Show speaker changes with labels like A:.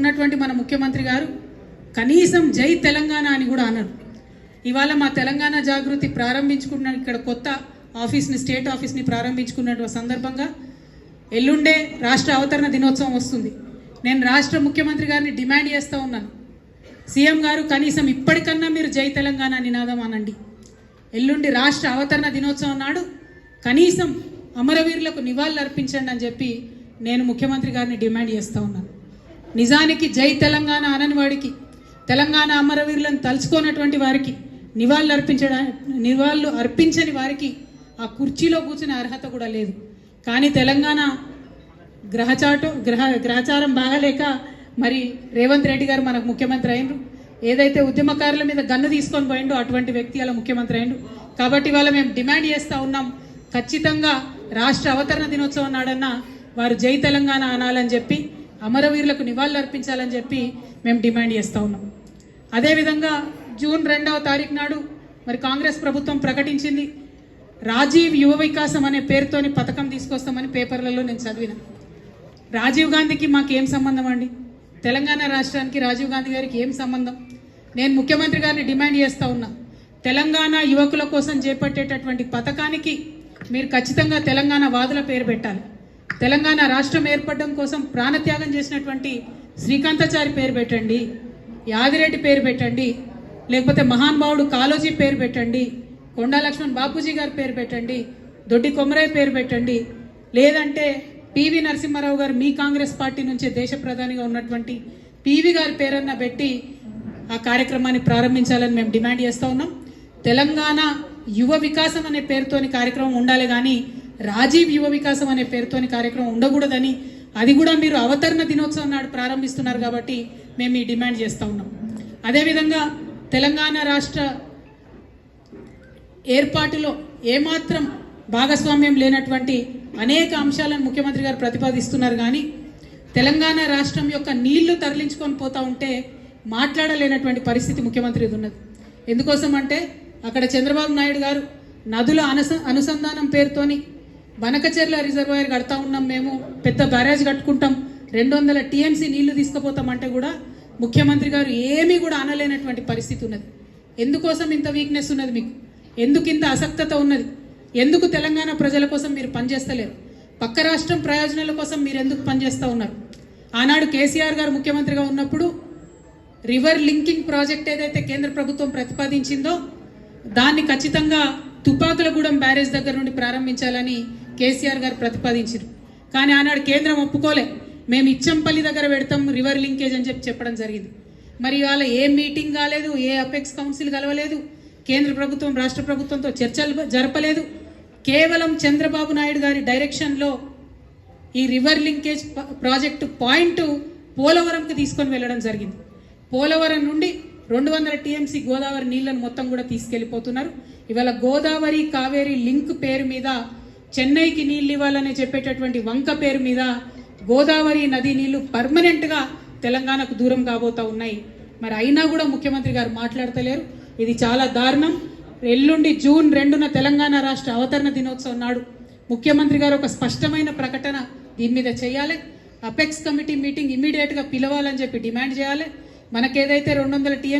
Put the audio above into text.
A: ఉన్నటువంటి మన ముఖ్యమంత్రి గారు కనీసం జై తెలంగాణ అని కూడా అన్నారు. ఇవాళ మా తెలంగాణ జాగృతి ప్రారంభించుకున్న ఇక్కడ కొత్త ఆఫీస్ని స్టేట్ ఆఫీస్ని ప్రారంభించుకున్న సందర్భంగా ఎల్లుండే రాష్ట్ర అవతరణ దినోత్సవం వస్తుంది. నేను రాష్ట్ర ముఖ్యమంత్రి గారిని డిమాండ్ చేస్తూ ఉన్నాను. సీఎం గారు కనీసం ఇప్పటికన్నా మీరు జై తెలంగాణ నినాదం అనండి ఎల్లుండి రాష్ట్ర అవతరణ దినోత్సవం నాడు కనీసం అమరవీరులకు నివాళులు అర్పించండి అని చెప్పి నేను ముఖ్యమంత్రి గారిని డిమాండ్ చేస్తూ ఉన్నాను. నిజానికి జై తెలంగాణ అనని వాడికి తెలంగాణ అమరవీరులను తలుచుకోనటువంటి వారికి నివాళులు అర్పించడా నివాళులు అర్పించని వారికి ఆ కుర్చీలో కూర్చునే అర్హత కూడా లేదు. కానీ తెలంగాణ గ్రహచాటు గ్రహ గ్రహచారం బాగాలేక మరి రేవంత్ రెడ్డి గారు మనకు ముఖ్యమంత్రి అయినరు ఏదైతే ఉద్యమకారుల మీద గన్ను తీసుకొని పోయిండో అటువంటి వ్యక్తి అలా ముఖ్యమంత్రి అయిండు. కాబట్టి వాళ్ళ మేము డిమాండ్ చేస్తూ ఉన్నాం ఖచ్చితంగా రాష్ట్ర అవతరణ దినోత్సవం నాడన్నా వారు జై తెలంగాణ అనాలని చెప్పి అమరవీరులకు నివాళులు అర్పించాలని చెప్పి మేము డిమాండ్ చేస్తూ ఉన్నాం. అదేవిధంగా జూన్ రెండవ తారీఖు నాడు మరి కాంగ్రెస్ ప్రభుత్వం ప్రకటించింది. రాజీవ్ యువ వికాసం అనే పేరుతోని పథకం తీసుకొస్తామని పేపర్లలో నేను చదివిన. రాజీవ్ గాంధీకి మాకు సంబంధం అండి? తెలంగాణ రాష్ట్రానికి రాజీవ్ గాంధీ గారికి ఏం సంబంధం? నేను ముఖ్యమంత్రి గారిని డిమాండ్ చేస్తూ ఉన్నా. తెలంగాణ యువకుల కోసం చేపట్టేటటువంటి పథకానికి మీరు ఖచ్చితంగా తెలంగాణ వాదుల పేరు పెట్టాలి. తెలంగాణ రాష్ట్రం ఏర్పడడం కోసం ప్రాణత్యాగం చేసినటువంటి శ్రీకాంతాచారి పేరు పెట్టండి యాదిరెడ్డి పేరు పెట్టండి లేకపోతే మహానుభావుడు కాలోజీ పేరు పెట్టండి కొండా లక్ష్మణ్ బాపూజీ గారి పేరు పెట్టండి దొడ్డి కొమరయ్య పేరు పెట్టండి. లేదంటే పివి నరసింహారావు గారు మీ కాంగ్రెస్ పార్టీ నుంచే దేశ ప్రధానిగా ఉన్నటువంటి పివి గారి పేరన్న పెట్టి ఆ కార్యక్రమాన్ని ప్రారంభించాలని మేము డిమాండ్ చేస్తూ ఉన్నాం. తెలంగాణ యువ వికాసం అనే పేరుతోని కార్యక్రమం ఉండాలి కానీ రాజీవ్ యువ వికాసం అనే పేరుతోని కార్యక్రమం ఉండకూడదని అది కూడా మీరు అవతరణ దినోత్సవం నాడు ప్రారంభిస్తున్నారు కాబట్టి మేము ఈ డిమాండ్ చేస్తూ ఉన్నాం. అదేవిధంగా తెలంగాణ రాష్ట్ర ఏర్పాటులో ఏమాత్రం భాగస్వామ్యం లేనటువంటి అనేక అంశాలను ముఖ్యమంత్రి గారు ప్రతిపాదిస్తున్నారు కానీ తెలంగాణ రాష్ట్రం యొక్క నీళ్ళు తరలించుకొని పోతా ఉంటే మాట్లాడలేనటువంటి పరిస్థితి ముఖ్యమంత్రిది ఉన్నది. ఎందుకోసం అంటే అక్కడ చంద్రబాబు నాయుడు గారు నదుల అనస అనుసంధానం పేరుతోని వనకచెర్ల రిజర్వాయర్ కడతా ఉన్నాం మేము పెద్ద బ్యారేజ్ కట్టుకుంటాం. రెండు వందల టీఎంసీ నీళ్ళు తీసుకుపోతామంటే కూడా ముఖ్యమంత్రి గారు ఏమీ కూడా అనలేనటువంటి పరిస్థితి ఉన్నది. ఎందుకోసం ఇంత వీక్నెస్ ఉన్నది మీకు? ఎందుకు ఇంత అసక్తత ఉన్నది? ఎందుకు తెలంగాణ ప్రజల కోసం మీరు పనిచేస్తలేరు? పక్క రాష్ట్రం ప్రయోజనాల కోసం మీరు ఎందుకు పనిచేస్తూ ఉన్నారు? ఆనాడు కేసీఆర్ గారు ముఖ్యమంత్రిగా ఉన్నప్పుడు రివర్ లింకింగ్ ప్రాజెక్ట్ ఏదైతే కేంద్ర ప్రభుత్వం ప్రతిపాదించిందో దాన్ని ఖచ్చితంగా తుపాకులగూడెం బ్యారేజ్ దగ్గర నుండి ప్రారంభించాలని కేసీఆర్ గారు ప్రతిపాదించారు కానీ ఆనాడు కేంద్రం ఒప్పుకోలే. మేము ఇచ్చంపల్లి దగ్గర పెడతాం రివర్ లింకేజ్ అని చెప్పి చెప్పడం జరిగింది. మరి ఇవాళ ఏ మీటింగ్ కాలేదు ఏ అపెక్స్ కౌన్సిల్ కలవలేదు కేంద్ర ప్రభుత్వం రాష్ట్ర ప్రభుత్వంతో చర్చలు జరపలేదు. కేవలం చంద్రబాబు నాయుడు గారి డైరెక్షన్లో ఈ రివర్ లింకేజ్ ప్రాజెక్టు పాయింట్ పోలవరంకి తీసుకొని వెళ్ళడం జరిగింది. పోలవరం నుండి రెండు వందల టీఎంసీ గోదావరి నీళ్ళను మొత్తం కూడా తీసుకెళ్ళిపోతున్నారు ఇవాళ గోదావరి కావేరి లింక్ పేరు మీద చెన్నైకి నీళ్ళు ఇవ్వాలని చెప్పేటటువంటి వంక పేరు మీద గోదావరి నది నీళ్ళు పర్మనెంట్గా తెలంగాణకు దూరం కాబోతా ఉన్నాయి. మరి అయినా కూడా ముఖ్యమంత్రి గారు మాట్లాడతలేరు. ఇది చాలా దారుణం. ఎల్లుండి జూన్ రెండున తెలంగాణ రాష్ట్ర అవతరణ దినోత్సవం నాడు ముఖ్యమంత్రి గారు ఒక స్పష్టమైన ప్రకటన దీని మీద చేయాలి. అపెక్స్ కమిటీ మీటింగ్ ఇమీడియట్గా పిలవాలని చెప్పి డిమాండ్ చేయాలి. మనకేదైతే రెండు వందల టీఎం